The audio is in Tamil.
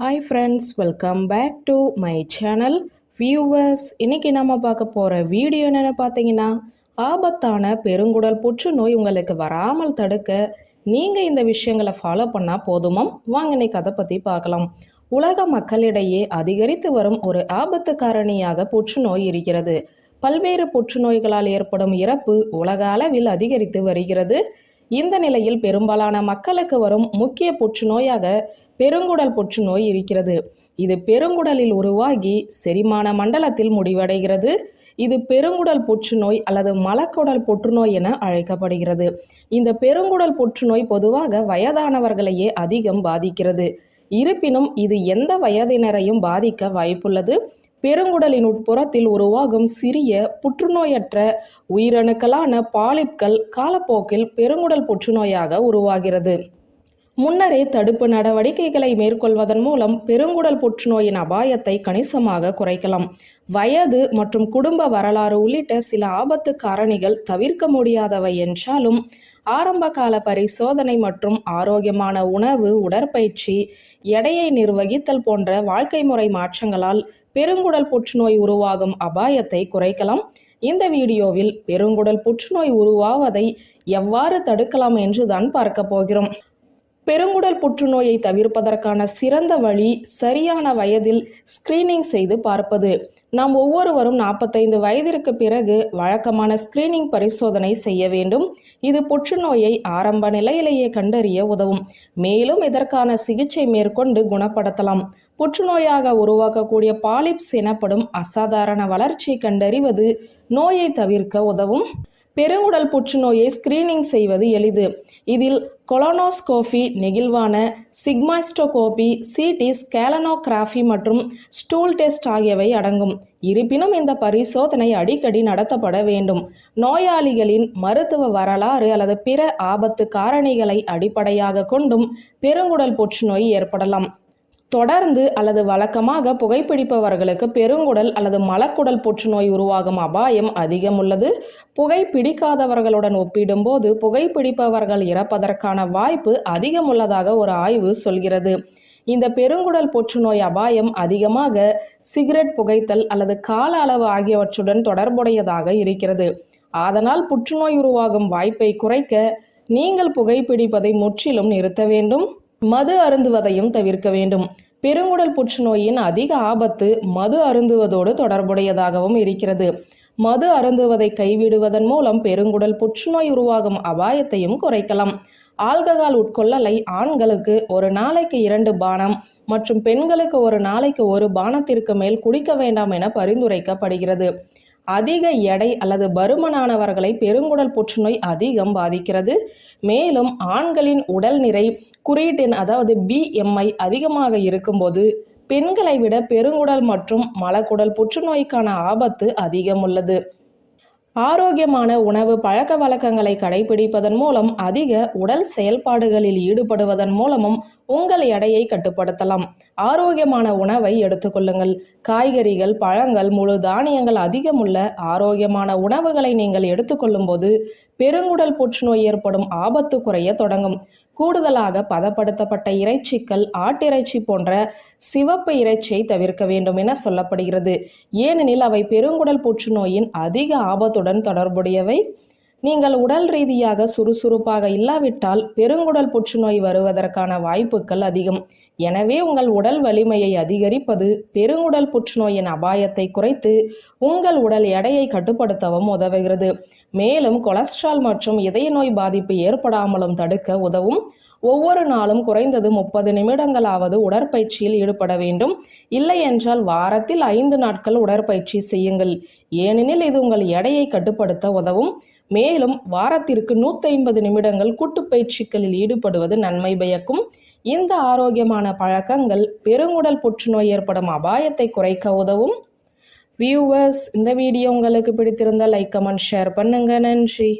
Hi friends welcome back to my channel viewers இன்றைக்கி நம்ம பார்க்க போகிற வீடியோ என்னென்னு பார்த்தீங்கன்னா ஆபத்தான பெருங்குடல் புற்றுநோய் உங்களுக்கு வராமல் தடுக்க நீங்கள் இந்த விஷயங்களை ஃபாலோ பண்ணால் போதுமாம் வாங்க இன்னைக்கு அதை பற்றி பார்க்கலாம். உலக மக்களிடையே அதிகரித்து வரும் ஒரு ஆபத்து காரணியாக புற்றுநோய் இருக்கிறது. பல்வேறு புற்றுநோய்களால் ஏற்படும் இறப்பு உலக அளவில் அதிகரித்து வருகிறது. இந்த நிலையில் பெரும்பாலான மக்களுக்கு வரும் முக்கிய புற்றுநோயாக பெருங்குடல் புற்றுநோய் இருக்கிறது. இது பெருங்குடலில் உருவாகி செரிமான மண்டலத்தில் முடிவடைகிறது. இது பெருங்குடல் புற்றுநோய் அல்லது மலக்குடல் புற்றுநோய் என அழைக்கப்படுகிறது. இந்த பெருங்குடல் புற்றுநோய் பொதுவாக வயதானவர்களையே அதிகம் பாதிக்கிறது. இருப்பினும் இது எந்த வயதினரையும் பாதிக்க வாய்ப்புள்ளது? பெருங்குடலின் உட்புறத்தில் உருவாகும் சிறிய புற்றுநோயற்ற உயிரணுக்களான பாலிப்கள் காலப்போக்கில் பெருங்குடல் புற்றுநோயாக உருவாகிறது. முன்னரே தடுப்பு நடவடிக்கைகளை மேற்கொள்வதன் மூலம் பெருங்குடல் புற்றுநோயின் அபாயத்தை கணிசமாக குறைக்கலாம். வயது மற்றும் குடும்ப வரலாறு உள்ளிட்ட சில ஆபத்து காரணிகள் தவிர்க்க முடியாதவை என்றாலும் ஆரம்பகால பரிசோதனை மற்றும் ஆரோக்கியமான உணவு உடற்பயிற்சி எடையை நிர்வகித்தல் போன்ற வாழ்க்கை முறை மாற்றங்களால் பெருங்குடல் புற்றுநோய் உருவாகும் அபாயத்தை குறைக்கலாம். இந்த வீடியோவில் பெருங்குடல் புற்றுநோய் உருவாவதை எவ்வாறு தடுக்கலாம் என்று தான் பார்க்க போகிறோம். பெருங்குடல் புற்றுநோயை தவிர்ப்பதற்கான சிறந்த வழி சரியான வயதில் ஸ்கிரீனிங் செய்து பார்ப்பது. நாம் ஒவ்வொருவரும் நாற்பத்தைந்து வயதிற்கு பிறகு வழக்கமான ஸ்கிரீனிங் பரிசோதனை செய்ய வேண்டும். இது புற்றுநோயை ஆரம்ப நிலையிலேயே கண்டறிய உதவும். மேலும் இதற்கான சிகிச்சை மேற்கொண்டு குணப்படுத்தலாம். புற்றுநோயாக உருவாக்கக்கூடிய பாலிப்ஸ் எனப்படும் அசாதாரண வளர்ச்சி கண்டறிவது நோயை தவிர்க்க உதவும். பெருங்குடல் புற்றுநோயை ஸ்கிரீனிங் செய்வது எளிது. இதில் கொலோனோஸ்கோபி நெகிழ்வான சிக்மாஸ்டோகோபி சிடி ஸ்கேலனோகிராஃபி மற்றும் ஸ்டூல் டெஸ்ட் ஆகியவை அடங்கும். இருப்பினும் இந்த பரிசோதனை அடிக்கடி நடத்தப்பட வேண்டும். நோயாளிகளின் மருத்துவ வரலாறு அல்லது பிற ஆபத்து காரணிகளை அடிப்படையாக கொண்டும் பெருங்குடல் புற்றுநோய் ஏற்படலாம். தொடர்ந்து அல்லது வழக்கமாக புகைப்பிடிப்பவர்களுக்கு பெருங்குடல் அல்லது மலக்குடல் புற்றுநோய் உருவாகும் அபாயம் அதிகம் உள்ளது புகைப்பிடிக்காதவர்களுடன் ஒப்பிடும்போது புகைப்பிடிப்பவர்கள் இறப்பதற்கான வாய்ப்பு அதிகம் உள்ளதாக ஒரு ஆய்வு சொல்கிறது. இந்த பெருங்குடல் புற்றுநோய் அபாயம் அதிகமாக சிகரெட் புகைத்தல் அல்லது கால அளவு ஆகியவற்றுடன் தொடர்புடையதாக இருக்கிறது. அதனால் புற்றுநோய் உருவாகும் வாய்ப்பை குறைக்க நீங்கள் புகைப்பிடிப்பதை முற்றிலும் நிறுத்த வேண்டும். மது அருந்துவதையும் தவிர்க்க வேண்டும். பெருங்குடல் புற்றுநோயின் அதிக ஆபத்து மது அருந்துவதோடு தொடர்புடையதாகவும் இருக்கிறது. மது அருந்துவதை கைவிடுவதன் மூலம் பெருங்குடல் புற்றுநோய் உருவாகும் அபாயத்தையும் குறைக்கலாம். ஆல்கஹால் உட்கொள்ளலை ஆண்களுக்கு ஒரு நாளைக்கு இரண்டு பானம் மற்றும் பெண்களுக்கு ஒரு நாளைக்கு ஒரு பானத்திற்கு மேல் குடிக்க வேண்டாம் என பரிந்துரைக்கப்படுகிறது. அதிக எடை அல்லது பருமனானவர்களை பெருங்குடல் புற்றுநோய் அதிகம் பாதிக்கிறது. மேலும் ஆண்களின் உடல் நிறை குறியீட்டின் அதாவது பிஎம்ஐ அதிகமாக இருக்கும்போது பெண்களை விட பெருங்குடல் மற்றும் மலக்குடல் புற்றுநோய்க்கான ஆபத்து அதிகம் உள்ளது ஆரோக்கியமான உணவு பழக்க வழக்கங்களை கடைபிடிப்பதன் மூலம் அதிக உடல் செயல்பாடுகளில் ஈடுபடுவதன் மூலமும் உங்கள் எடையை கட்டுப்படுத்தலாம். ஆரோக்கியமான உணவை எடுத்துக்கொள்ளுங்கள் காய்கறிகள் பழங்கள் முழு தானியங்கள் அதிகமுள்ள ஆரோக்கியமான உணவுகளை நீங்கள் எடுத்துக்கொள்ளும் போது பெருங்குடல் புற்றுநோய் ஏற்படும் ஆபத்து குறைய தொடங்கும். கூடுதலாக பதப்படுத்தப்பட்ட இறைச்சிகள் ஆட்டிறைச்சி போன்ற சிவப்பு இறைச்சியை தவிர்க்க வேண்டும் என சொல்லப்படுகிறது. ஏனெனில் அவை பெருங்குடல் புற்றுநோயின் அதிக ஆபத்துடன் தொடர்புடையவை. நீங்கள் உடல் ரீதியாக சுறுசுறுப்பாக இல்லாவிட்டால் பெருங்குடல் புற்றுநோய் வருவதற்கான வாய்ப்புகள் அதிகம். எனவே உங்கள் உடல் வலிமையை அதிகரிப்பது பெருங்குடல் புற்றுநோயின் அபாயத்தை குறைத்து உங்கள் உடல் எடையை கட்டுப்படுத்தவும் உதவுகிறது. மேலும் கொலஸ்ட்ரால் மற்றும் இதய நோய் பாதிப்பு ஏற்படாமலும் தடுக்க உதவும். ஒவ்வொரு நாளும் குறைந்தது முப்பது நிமிடங்களாவது உடற்பயிற்சியில் ஈடுபட வேண்டும். இல்லை என்றால் வாரத்தில் ஐந்து நாட்கள் உடற்பயிற்சி செய்யுங்கள். ஏனெனில் இது உங்கள் எடையை கட்டுப்படுத்த உதவும். மேலும் வாரத்திற்கு நூற்றி ஐம்பது நிமிடங்கள் கூட்டுப்பயிற்சிகளில் ஈடுபடுவது நன்மை பயக்கும் இந்த ஆரோக்கியமான பழக்கங்கள் பெருங்குடல் புற்றுநோய் ஏற்படும் அபாயத்தை குறைக்க உதவும். வியூவர்ஸ் இந்த வீடியோ உங்களுக்கு பிடித்திருந்தால் லைக் கமெண்ட் ஷேர் பண்ணுங்க. நன்றி.